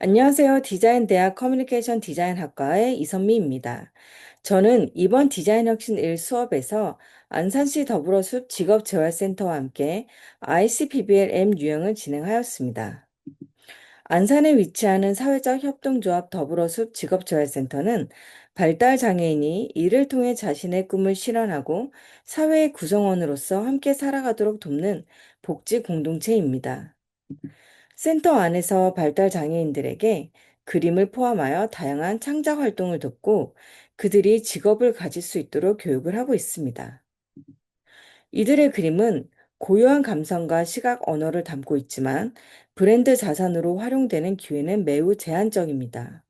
안녕하세요. 디자인 대학 커뮤니케이션 디자인 학과의 이선미입니다. 저는 이번 디자인 혁신 1 수업에서 안산시 더불어숲 직업재활센터와 함께 ICPBL M 유형을 진행하였습니다. 안산에 위치하는 사회적 협동조합 더불어숲 직업재활센터는 발달 장애인이 이를 통해 자신의 꿈을 실현하고 사회의 구성원으로서 함께 살아가도록 돕는 복지 공동체입니다. 센터 안에서 발달 장애인들에게 그림을 포함하여 다양한 창작 활동을 돕고 그들이 직업을 가질 수 있도록 교육을 하고 있습니다. 이들의 그림은 고유한 감성과 시각 언어를 담고 있지만 브랜드 자산으로 활용되는 기회는 매우 제한적입니다.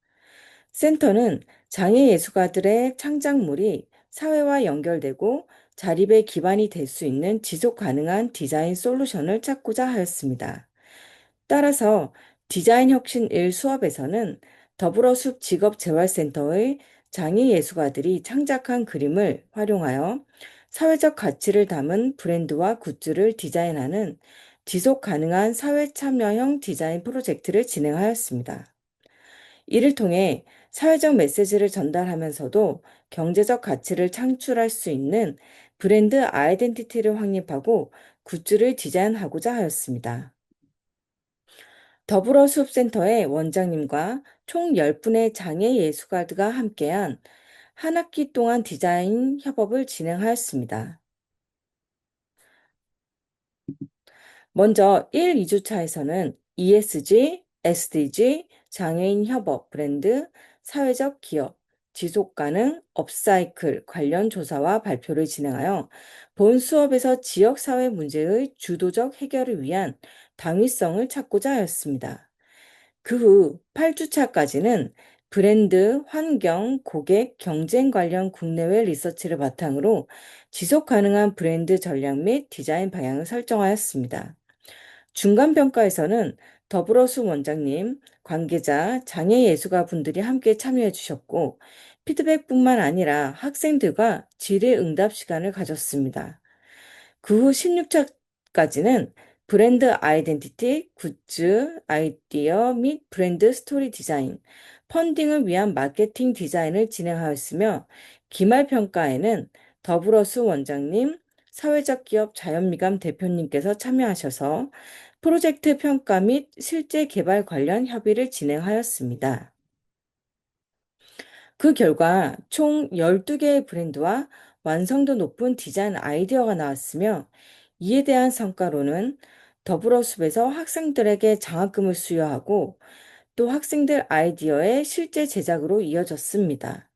센터는 장애 예술가들의 창작물이 사회와 연결되고 자립의 기반이 될 수 있는 지속 가능한 디자인 솔루션을 찾고자 하였습니다. 따라서 디자인 혁신 1 수업에서는 더불어숲 직업재활센터의 장애 예술가들이 창작한 그림을 활용하여 사회적 가치를 담은 브랜드와 굿즈를 디자인하는 지속 가능한 사회 참여형 디자인 프로젝트를 진행하였습니다. 이를 통해 사회적 메시지를 전달하면서도 경제적 가치를 창출할 수 있는 브랜드 아이덴티티를 확립하고 굿즈를 디자인하고자 하였습니다. 더불어숲센터의 원장님과 총 10분의 장애 예술가들과 함께한 한 학기 동안 디자인 협업을 진행하였습니다. 먼저 1, 2주차에서는 ESG, SDG, 장애인 협업 브랜드, 사회적 기업, 지속 가능, 업사이클 관련 조사와 발표를 진행하여 본 수업에서 지역 사회 문제의 주도적 해결을 위한 당위성을 찾고자 하였습니다. 그 후 8주차까지는 브랜드, 환경, 고객, 경쟁 관련 국내외 리서치를 바탕으로 지속 가능한 브랜드 전략 및 디자인 방향을 설정하였습니다. 중간 평가에서는 더불어수 원장님, 관계자, 장애 예술가 분들이 함께 참여해 주셨고 피드백뿐만 아니라 학생들과 질의 응답 시간을 가졌습니다. 그 후 16차까지는 브랜드 아이덴티티, 굿즈, 아이디어 및 브랜드 스토리 디자인, 펀딩을 위한 마케팅 디자인을 진행하였으며 기말 평가에는 더불어수 원장님, 사회적 기업 자연미감 대표님께서 참여하셔서 프로젝트 평가 및 실제 개발 관련 협의를 진행하였습니다. 그 결과 총 12개의 브랜드와 완성도 높은 디자인 아이디어가 나왔으며 이에 대한 성과로는 더불어숲에서 학생들에게 장학금을 수여하고 또 학생들 아이디어의 실제 제작으로 이어졌습니다.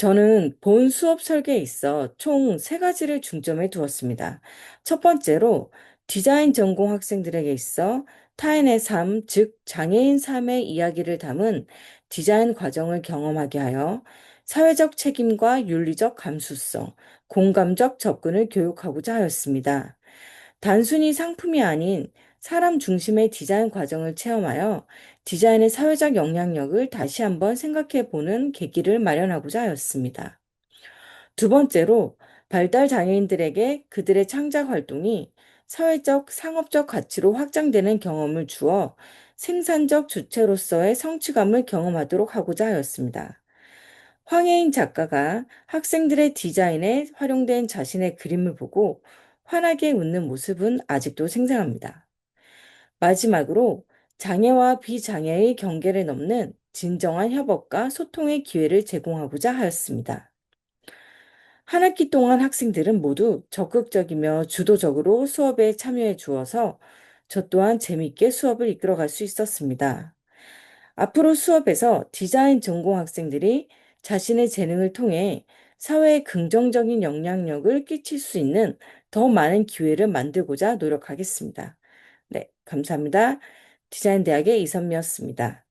저는 본 수업 설계에 있어 총 세 가지를 중점에 두었습니다. 첫 번째로 디자인 전공 학생들에게 있어 타인의 삶, 즉 장애인 삶의 이야기를 담은 디자인 과정을 경험하게 하여 사회적 책임과 윤리적 감수성, 공감적 접근을 교육하고자 하였습니다. 단순히 상품이 아닌 사람 중심의 디자인 과정을 체험하여 디자인의 사회적 영향력을 다시 한번 생각해 보는 계기를 마련하고자 하였습니다. 두 번째로 발달 장애인들에게 그들의 창작 활동이 사회적, 상업적 가치로 확장되는 경험을 주어 생산적 주체로서의 성취감을 경험하도록 하고자 하였습니다. 황혜인 작가가 학생들의 디자인에 활용된 자신의 그림을 보고 환하게 웃는 모습은 아직도 생생합니다. 마지막으로 장애와 비장애의 경계를 넘는 진정한 협업과 소통의 기회를 제공하고자 하였습니다. 한 학기 동안 학생들은 모두 적극적이며 주도적으로 수업에 참여해 주어서 저 또한 재미있게 수업을 이끌어갈 수 있었습니다. 앞으로 수업에서 디자인 전공 학생들이 자신의 재능을 통해 사회에 긍정적인 영향력을 끼칠 수 있는 더 많은 기회를 만들고자 노력하겠습니다. 네, 감사합니다. 디자인 대학의 이선미였습니다.